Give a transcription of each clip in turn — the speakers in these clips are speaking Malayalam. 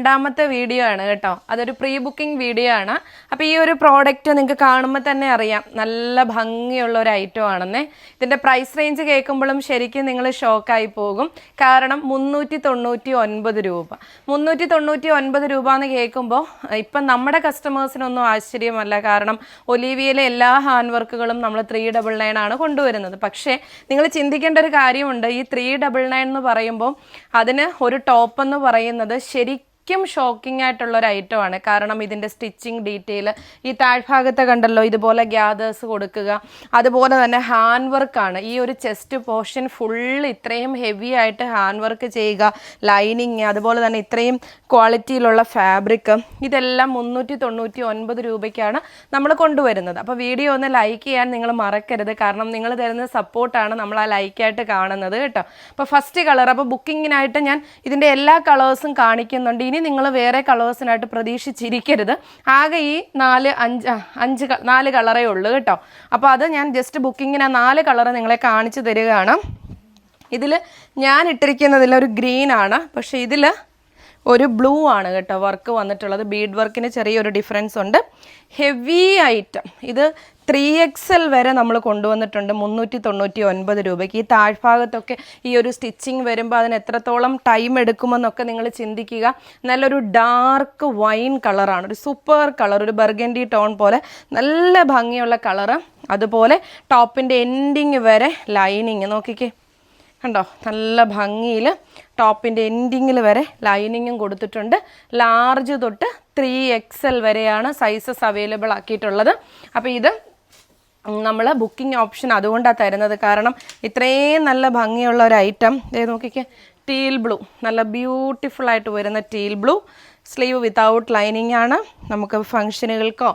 രണ്ടാമത്തെ വീഡിയോ ആണ് കേട്ടോ. അതൊരു പ്രീ ബുക്കിംഗ് വീഡിയോ ആണ്. അപ്പോൾ ഈ ഒരു പ്രോഡക്റ്റ് നിങ്ങൾക്ക് കാണുമ്പോൾ തന്നെ അറിയാം. നല്ല ഭംഗിയുള്ള ഒരു ഐറ്റം ആണെന്നേ. ഇതിന്റെ പ്രൈസ് റേഞ്ച് കേൾക്കുമ്പോഴും ശരിക്കും നിങ്ങൾ ഷോക്കായി പോകും. കാരണം മുന്നൂറ്റി തൊണ്ണൂറ്റി ഒൻപത് രൂപ. മുന്നൂറ്റി തൊണ്ണൂറ്റി ഒൻപത് രൂപ എന്ന് കേൾക്കുമ്പോൾ ഇപ്പം നമ്മുടെ കസ്റ്റമേഴ്സിനൊന്നും ആശ്ചര്യമല്ല. കാരണം ഒലീവിയയിലെ എല്ലാ ഹാൻഡ് വർക്കുകളും നമ്മൾ ത്രീ ഡബിൾ നയൻ ആണ് കൊണ്ടുവരുന്നത്. പക്ഷേ നിങ്ങൾ ചിന്തിക്കേണ്ട ഒരു കാര്യമുണ്ട്. ഈ ത്രീ ഡബിൾ നയൻ എന്ന് പറയുമ്പോൾ അതിന് ഒരു ടോപ്പ് എന്ന് പറയുന്നത് ശരിക്കും ഷോക്കിംഗ് ആയിട്ടുള്ള ഒരു ഐറ്റം ആണ്. കാരണം ഇതിന്റെ സ്റ്റിച്ചിങ് ഡീറ്റെയിൽ ഈ താഴ്ഭാഗത്തെ കണ്ടല്ലോ ഇതുപോലെ ഗ്യാദേഴ്സ് കൊടുക്കുക. അതുപോലെ തന്നെ ഹാൻഡ് വർക്കാണ് ഈ ഒരു ചെസ്റ്റ് പോർഷൻ ഫുൾ ഇത്രയും ഹെവി ആയിട്ട് ഹാൻഡ് വർക്ക് ചെയ്യുക ലൈനിങ് അതുപോലെ തന്നെ ഇത്രയും ക്വാളിറ്റിയിലുള്ള ഫാബ്രിക് ഇതെല്ലാം മുന്നൂറ്റി തൊണ്ണൂറ്റി ഒൻപത് രൂപയ്ക്കാണ് നമ്മൾ കൊണ്ടുവരുന്നത്. അപ്പോൾ വീഡിയോ ഒന്ന് ലൈക്ക് ചെയ്യാൻ നിങ്ങൾ മറക്കരുത്. കാരണം നിങ്ങൾ തരുന്ന സപ്പോർട്ടാണ് നമ്മൾ ആ ലൈക്കായിട്ട് കാണുന്നത് കേട്ടോ. അപ്പോൾ ഫസ്റ്റ് കളർ അപ്പോൾ ബുക്കിങ്ങിനായിട്ട് ഞാൻ ഇതിന്റെ എല്ലാ കളേഴ്സും കാണിക്കുന്നുണ്ട്. ഇനി നിങ്ങൾ വേറെ കളേഴ്സിനായിട്ട് പ്രതീക്ഷിച്ചിരിക്കരുത്. ആകെ ഈ നാല് അഞ്ച് അഞ്ച് നാല് കളറേ ഉള്ളൂ കേട്ടോ. അപ്പോൾ അത് ഞാൻ ജസ്റ്റ് ബുക്കിങ്ങിന് ആ നാല് കളറ് നിങ്ങളെ കാണിച്ചു തരികയാണ്. ഇതിൽ ഞാൻ ഇട്ടിരിക്കുന്നതിൽ ഒരു ഗ്രീൻ ആണ്. പക്ഷേ ഇതിൽ ഒരു ബ്ലൂ ആണ് കേട്ടോ വർക്ക് വന്നിട്ടുള്ളത്. ബീഡ് വർക്കിന് ചെറിയൊരു ഡിഫറൻസ് ഉണ്ട്. ഹെവി ഐറ്റം ഇത് ത്രീ എക്സൽ വരെ നമ്മൾ കൊണ്ടുവന്നിട്ടുണ്ട്. മുന്നൂറ്റി തൊണ്ണൂറ്റി ഒൻപത് രൂപയ്ക്ക്. ഈ താഴ്ഭാഗത്തൊക്കെ ഈ ഒരു സ്റ്റിച്ചിങ് വരുമ്പോൾ അതിന് എത്രത്തോളം ടൈം എടുക്കുമെന്നൊക്കെ നിങ്ങൾ ചിന്തിക്കുക. നല്ലൊരു ഡാർക്ക് വൈൻ കളറാണ് ഒരു സൂപ്പർ കളർ ഒരു ബർഗൻഡി ടോൺ പോലെ നല്ല ഭംഗിയുള്ള കളറ് അതുപോലെ ടോപ്പിന്റെ എൻഡിങ് വരെ ലൈനിങ് നോക്കിക്കേ. കണ്ടോ? നല്ല ഭംഗിയിൽ ടോപ്പിന്റെ എൻഡിങ്ങിൽ വരെ ലൈനിങ്ങും കൊടുത്തിട്ടുണ്ട്. ലാർജ് തൊട്ട് ത്രീ എക്സൽ വരെയാണ് സൈസസ് അവൈലബിൾ ആക്കിയിട്ടുള്ളത്. അപ്പോൾ ഇത് നമ്മൾ ബുക്കിംഗ് ഓപ്ഷൻ അതുകൊണ്ടാണ് തരുന്നത്. കാരണം ഇത്രയും നല്ല ഭംഗിയുള്ള ഒരു ഐറ്റം ഇതേ നോക്കിക്കേ ടീൽ ബ്ലൂ നല്ല ബ്യൂട്ടിഫുൾ ആയിട്ട് വരുന്ന teal blue sleeve without lining ആണ്. നമുക്ക് ഫങ്ഷനുകൾക്കോ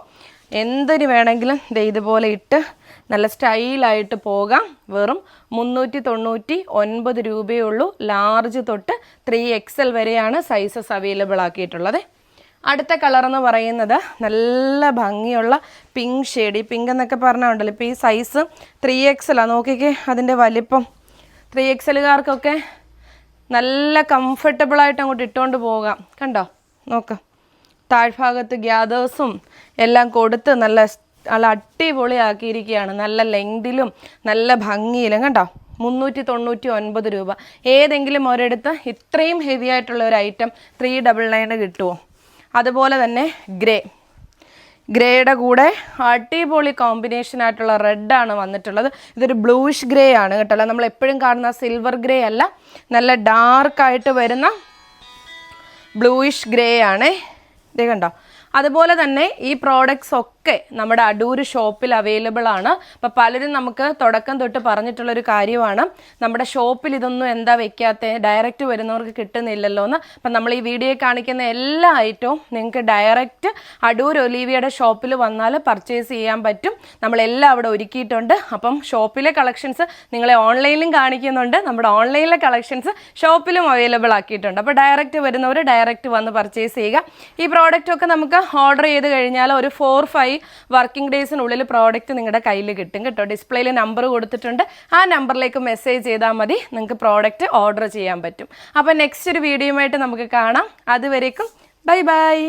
എന്തിന് വേണമെങ്കിലും ദേ ഇതുപോലെ ഇട്ട് നല്ല സ്റ്റൈലായിട്ട് പോകാം. വെറും മുന്നൂറ്റി തൊണ്ണൂറ്റി ഒൻപത് രൂപയേ ഉള്ളൂ. ലാർജ് തൊട്ട് ത്രീ എക്സൽ വരെയാണ് സൈസസ് അവൈലബിൾ ആക്കിയിട്ടുള്ളത്. അടുത്ത കളർ എന്ന് പറയുന്നത് നല്ല ഭംഗിയുള്ള പിങ്ക് ഷെയ്ഡ്. ഈ പിങ്ക് എന്നൊക്കെ പറഞ്ഞുണ്ടല്ലോ ഇപ്പോൾ ഈ സൈസ് ത്രീ എക്സലാണ് നോക്കിക്കേ അതിന്റെ വലിപ്പം. ത്രീ എക്സലുകാർക്കൊക്കെ നല്ല കംഫർട്ടബിളായിട്ട് അങ്ങോട്ട് ഇട്ടുകൊണ്ട് പോകാം. കണ്ടോ? നോക്ക്. താഴ്ഭാഗത്ത് ഗ്യാദേഴ്സും എല്ലാം കൊടുത്ത് നല്ല നല്ല അടിപൊളിയാക്കിയിരിക്കുകയാണ്. നല്ല ലെങ്തിലും നല്ല ഭംഗിയിലും. കണ്ടോ? മുന്നൂറ്റി തൊണ്ണൂറ്റി ഒൻപത് രൂപ. ഏതെങ്കിലും ഒരിടത്ത് ഇത്രയും ഹെവി ആയിട്ടുള്ള ഒരു ഐറ്റം ത്രീ ഡബിൾ നയന് കിട്ടുമോ അതുപോലെ തന്നെ ഗ്രേ ഗ്രേയുടെ കൂടെ അടിപൊളി കോമ്പിനേഷൻ ആയിട്ടുള്ള റെഡാണ് വന്നിട്ടുള്ളത്. ഇതൊരു ബ്ലൂഷ് ഗ്രേ ആണ് കേട്ടോ. നമ്മൾ എപ്പോഴും കാണുന്ന സിൽവർ ഗ്രേ അല്ല. നല്ല ഡാർക്കായിട്ട് വരുന്ന ബ്ലൂയിഷ് ഗ്രേ ആണ്. ഇത് കണ്ടോ? അതുപോലെ തന്നെ ഈ പ്രോഡക്ട്സ് ഒക്കെ നമ്മുടെ അടൂർ ഷോപ്പിൽ അവൈലബിൾ ആണ്. അപ്പോൾ പലരും നമുക്ക് തുടക്കം തൊട്ട് പറഞ്ഞിട്ടുള്ളൊരു കാര്യമാണ്. നമ്മുടെ ഷോപ്പിൽ ഇതൊന്നും എന്താ വെക്കാത്ത? ഡയറക്റ്റ് വരുന്നവർക്ക് കിട്ടുന്നില്ലല്ലോ എന്ന്. അപ്പം നമ്മൾ ഈ വീഡിയോ കാണിക്കുന്ന എല്ലാ ഐറ്റവും നിങ്ങൾക്ക് ഡയറക്റ്റ് അടൂർ ഒലീവിയുടെ ഷോപ്പിൽ വന്നാൽ പർച്ചേസ് ചെയ്യാൻ പറ്റും. നമ്മളെല്ലാം അവിടെ ഒരുക്കിയിട്ടുണ്ട്. അപ്പം ഷോപ്പിലെ കളക്ഷൻസ് നിങ്ങളെ ഓൺലൈനിലും കാണിക്കുന്നുണ്ട്. നമ്മുടെ ഓൺലൈനിലെ കളക്ഷൻസ് ഷോപ്പിലും അവൈലബിൾ ആക്കിയിട്ടുണ്ട്. അപ്പോൾ ഡയറക്റ്റ് വരുന്നവർ ഡയറക്റ്റ് വന്ന് പർച്ചേസ് ചെയ്യുക. ഈ പ്രോഡക്റ്റ് ഒക്കെ നമുക്ക് ഓർഡർ ചെയ്ത് കഴിഞ്ഞാൽ ഒരു ഫോർ ഫൈവ് വർക്കിംഗ് ഡേയ്സിനുള്ളിൽ പ്രോഡക്റ്റ് നിങ്ങളുടെ കയ്യിൽ കിട്ടും കേട്ടോ. ഡിസ്പ്ലേയിൽ നമ്പർ കൊടുത്തിട്ടുണ്ട്. ആ നമ്പറിലേക്ക് മെസ്സേജ് ചെയ്താൽ മതി. നിങ്ങൾക്ക് പ്രോഡക്റ്റ് ഓർഡർ ചെയ്യാൻ പറ്റും. അപ്പോൾ നെക്സ്റ്റ് ഒരു വീഡിയോയുമായിട്ട് നമുക്ക് കാണാം. അതുവരേക്കും ബൈ ബൈ.